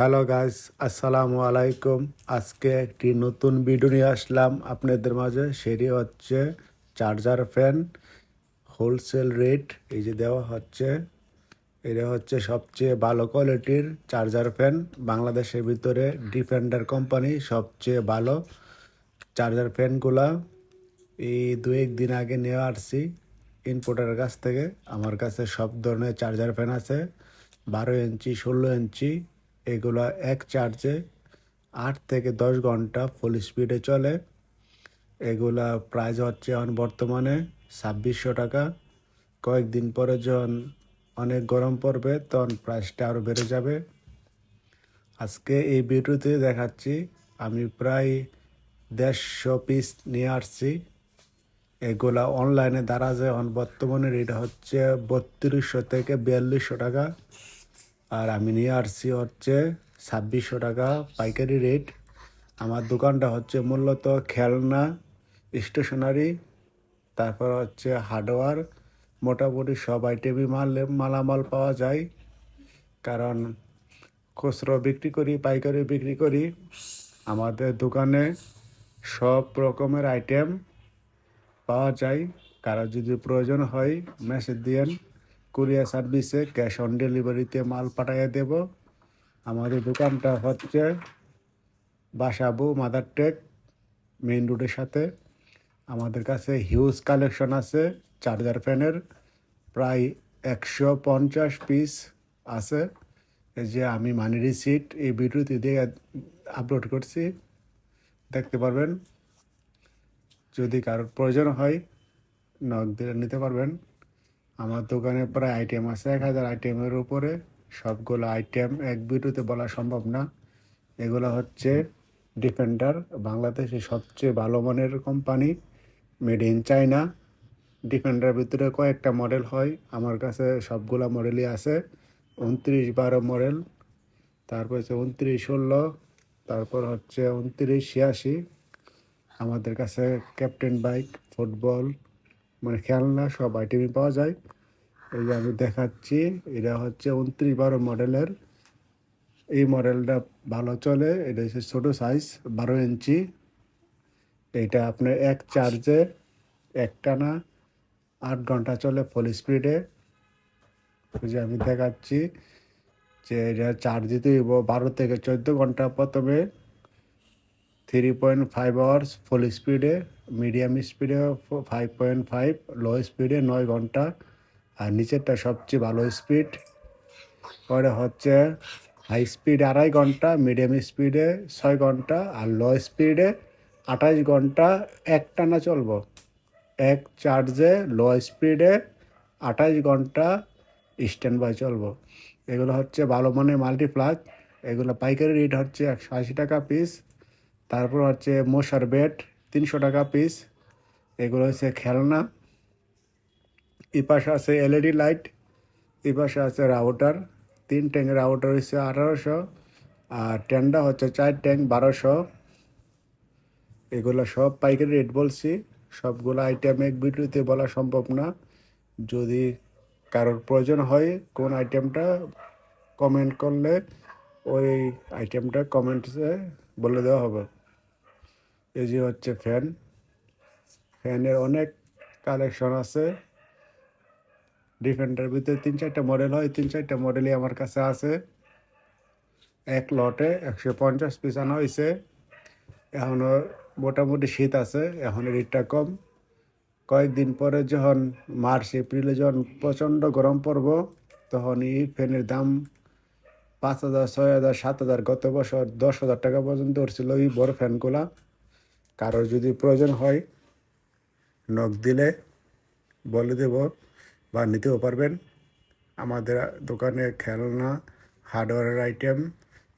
Hello guys আসসালামু আলাইকুম আজকে একটি নতুন ভিডিও নিয়ে আসলাম আপনাদের মাঝে। সেটি হচ্ছে চার্জার ফ্যান হোলসেল রেট এই যে দেওয়া হচ্ছে। এটা হচ্ছে সবচেয়ে ভালো কোয়ালিটির চার্জার ফ্যান বাংলাদেশের ভিতরে ডিফেন্ডার কোম্পানি সবচেয়ে ভালো চার্জার ফ্যানগুলা এই দু একদিন আগে নিয়ে আসছি ইনপোর্টারের কাছ থেকে। আমার কাছে সব ধরনের চার্জার ফ্যান আছে। বারো ইঞ্চি, ষোলো ইঞ্চি এগুলো এক চার্জে আট থেকে দশ ঘণ্টা ফুল স্পিডে চলে। এগুলা প্রাইস হচ্ছে এখন বর্তমানে ছাব্বিশশো টাকা। কয়েকদিন পরে যখন অনেক গরম পড়বে, তখন প্রাইসটা আরও বেড়ে যাবে। আজকে এই ভিডিওতে দেখাচ্ছি, আমি প্রায় দেড়শো পিস নিয়ে আসছি। এগুলা অনলাইনে দ্বারা যায় এখন বর্তমানে রেট হচ্ছে বত্রিশশো থেকে বিয়াল্লিশশো টাকা। আর আমি নিয়ে আসছি হচ্ছে ছাব্বিশশো টাকা পাইকারি রেট আমার দোকানটা হচ্ছে মূলত খেলনা স্টেশনারি তারপর হচ্ছে হার্ডওয়ার মোটামুটি সব আইটেমই মাল, মালামাল পাওয়া যায়। কারণ খুচরো বিক্রি করি, পাইকারি বিক্রি করি, আমাদের দোকানে সব রকমের আইটেম পাওয়া যায়। কারও যদি প্রয়োজন হয় মেসেজ দিয়েন। কুরিয়ার সার্ভিসে ক্যাশ অন ডেলিভারিতে মাল পাঠিয়ে দেব। আমাদের দোকানটা হচ্ছে বাসাবু, মাদার টেক, মেইন রোডের সাথে। আমাদের কাছে হিউজ কালেকশন আছে, চার্জার ফ্যানের, প্রায় একশো পঞ্চাশ পিস আছে। যে আমি মানি রিসিট, এই ভিডিওতে দিয়ে আপলোড করছি, দেখতে পারবেন। যদি কারোর প্রয়োজন হয়, নক দিলে নিতে পারবেন। আমার দোকানে প্রায় আইটেম আছে, এক হাজার আইটেমের উপরে সবগুলো আইটেম এক ভিডিওতে বলা সম্ভব না। এগুলো হচ্ছে ডিফেন্ডার বাংলাদেশের সবচেয়ে ভালো মানের company made in China defender ভিতরে কয়েকটা মডেল হয়, আমার কাছে সবগুলো মডেলই আছে। উনত্রিশ বারো মডেল তারপর হচ্ছে উনত্রিশ ষোলো, তারপর হচ্ছে উনত্রিশ ছিয়াশি। আমাদের কাছে ক্যাপ্টেন বাইক ফুটবল মানে খেলনা সব আইটেমই পাওয়া যায়। এই যে আমি দেখাচ্ছি, এটা হচ্ছে উনত্রিশ বারো মডেলের। এই মডেলটা ভালো চলে, এটা হচ্ছে ছোটো সাইজ বারো ইঞ্চি। এইটা আপনার এক চার্জে একটানা আট ঘণ্টা চলে ফুল স্পিডে যে আমি দেখাচ্ছি যে এটা চার্জ দিতে বারো থেকে চোদ্দ ঘণ্টা প্রথমে। Three point five hours full স্পিডে মিডিয়াম স্পিডে ফাইভ পয়েন্ট ফাইভ লো স্পিডে নয় ঘণ্টা। আর নিচেরটা সবচেয়ে ভালো স্পিড পরে হচ্ছে হাই স্পিড আড়াই ঘণ্টা মিডিয়াম স্পিডে ছয় ঘণ্টা, আর লো স্পিডে আঠাশ ঘণ্টা। একটানা চলবো? এক চার্জে লো স্পিডে আঠাশ ঘণ্টা স্ট্যান্ড বাই চলবো। এগুলো হচ্ছে ভালো মানে মাল্টিপ্লাগ এগুলো পাইকারি রেট হচ্ছে একশো আশি টাকা পিস তারপর হচ্ছে মশার বেড তিনশো টাকা পিস এগুলো হচ্ছে খেলনা। এই পাশে আছে এলইডি লাইট এই পাশে আছে রাউটার তিন ট্যাঙ্ক রাউটার হচ্ছে আঠারোশো। আর ট্যান্ডা হচ্ছে চার ট্যাঙ্ক বারোশো। এগুলো সব পাইকারি রেট বলছি। সবগুলো আইটেম এক ভিডিওতে বলা সম্ভব না। যদি কারোর প্রয়োজন হয় কোন আইটেমটা কমেন্ট করলে ওই আইটেমটা কমেন্টসে বলে দেওয়া হবে। এই যে হচ্ছে ফ্যান। ফ্যানের অনেক কালেকশন আছে। ডিফেন্ডার ভিতরে তিন চারটা মডেল হয়, তিন চারটা মডেলই আমার কাছে আছে। এক লটে একশো পঞ্চাশ পিস আনা হয়েছে এখনও মোটামুটি শীত আছে, এখন রেটটা কম। কয়েকদিন পরে যখন মার্চ, এপ্রিলে যখন প্রচণ্ড গরম পড়ব, তখন এই ফ্যানের দাম পাঁচ হাজার, ছয় হাজার, সাত হাজার গত বছর দশ হাজার টাকা পর্যন্ত উঠছিল এই বড় ফ্যানগুলা। কারোর যদি প্রয়োজন হয়, নখ দিলে বলে দেব বা নিতেও পারবেন। আমাদের দোকানে খেলনা, হার্ডওয়্যারের আইটেম,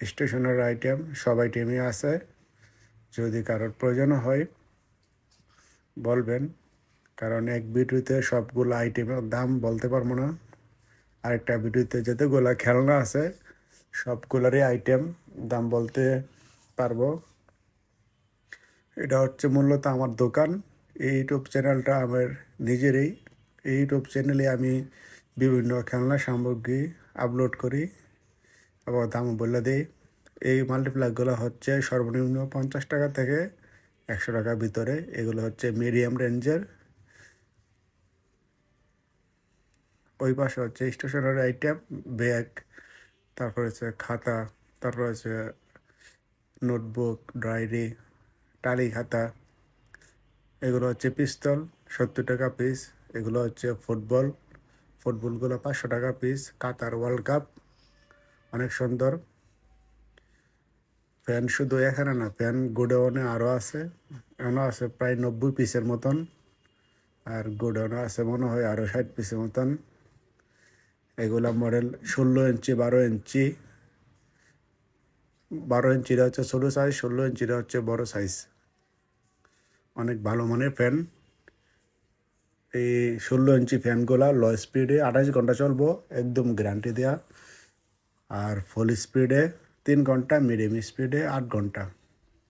স্টেশনারি আইটেম সব আইটেমই আছে। যদি কারোর প্রয়োজন হয়, বলবেন। কারণ এক ভিডিওতে সবগুলো আইটেমের দাম বলতে পারব না। আরেকটা ভিডিওতে যতগুলো খেলনা আছে, সবগুলোরই আইটেম দাম বলতে পারব। এটা হচ্ছে মূলত আমার দোকান। এই ইউটিউব চ্যানেলটা আমার নিজেরই। এই ইউটিউব চ্যানেলে আমি বিভিন্ন খেলনা সামগ্রী আপলোড করি। এবং দাম বলে দিই। এই মাল্টিপ্লাগগুলো হচ্ছে সর্বনিম্ন পঞ্চাশ টাকা থেকে একশো টাকার ভিতরে। এগুলো হচ্ছে মিডিয়াম রেঞ্জের ওই পাশে হচ্ছে স্টেশনারি আইটেম ব্যাগ তারপর হচ্ছে খাতা, তারপর হচ্ছে নোটবুক ডায়েরি টালি খাতা এগুলো হচ্ছে পিস্তল, সত্তর টাকা পিস এগুলো হচ্ছে ফুটবল। ফুটবলগুলো পাঁচশো টাকা পিস কাতার ওয়ার্ল্ড কাপ অনেক সুন্দর। ফ্যান শুধু এখানে না ফ্যান গোডাউনে আরও আছে। এখনও আছে প্রায় নব্বই পিসের মতন। আর গোডাউনে আছে মনে হয় আরও ষাট পিসের মতন। এগুলা মডেল ষোলো ইঞ্চি বারো ইঞ্চি বারো ইঞ্চিটা হচ্ছে ছোটো সাইজ ষোলো ইঞ্চিটা হচ্ছে বড় সাইজ অনেক ভালো মানের ফ্যান এই ষোলো ইঞ্চি ফ্যানগুলা লো স্পিডে আঠাশ ঘণ্টা চলবো, একদম গ্যারান্টি দেওয়া আর ফুল স্পিডে তিন ঘণ্টা মিডিয়াম স্পিডে আট ঘণ্টা।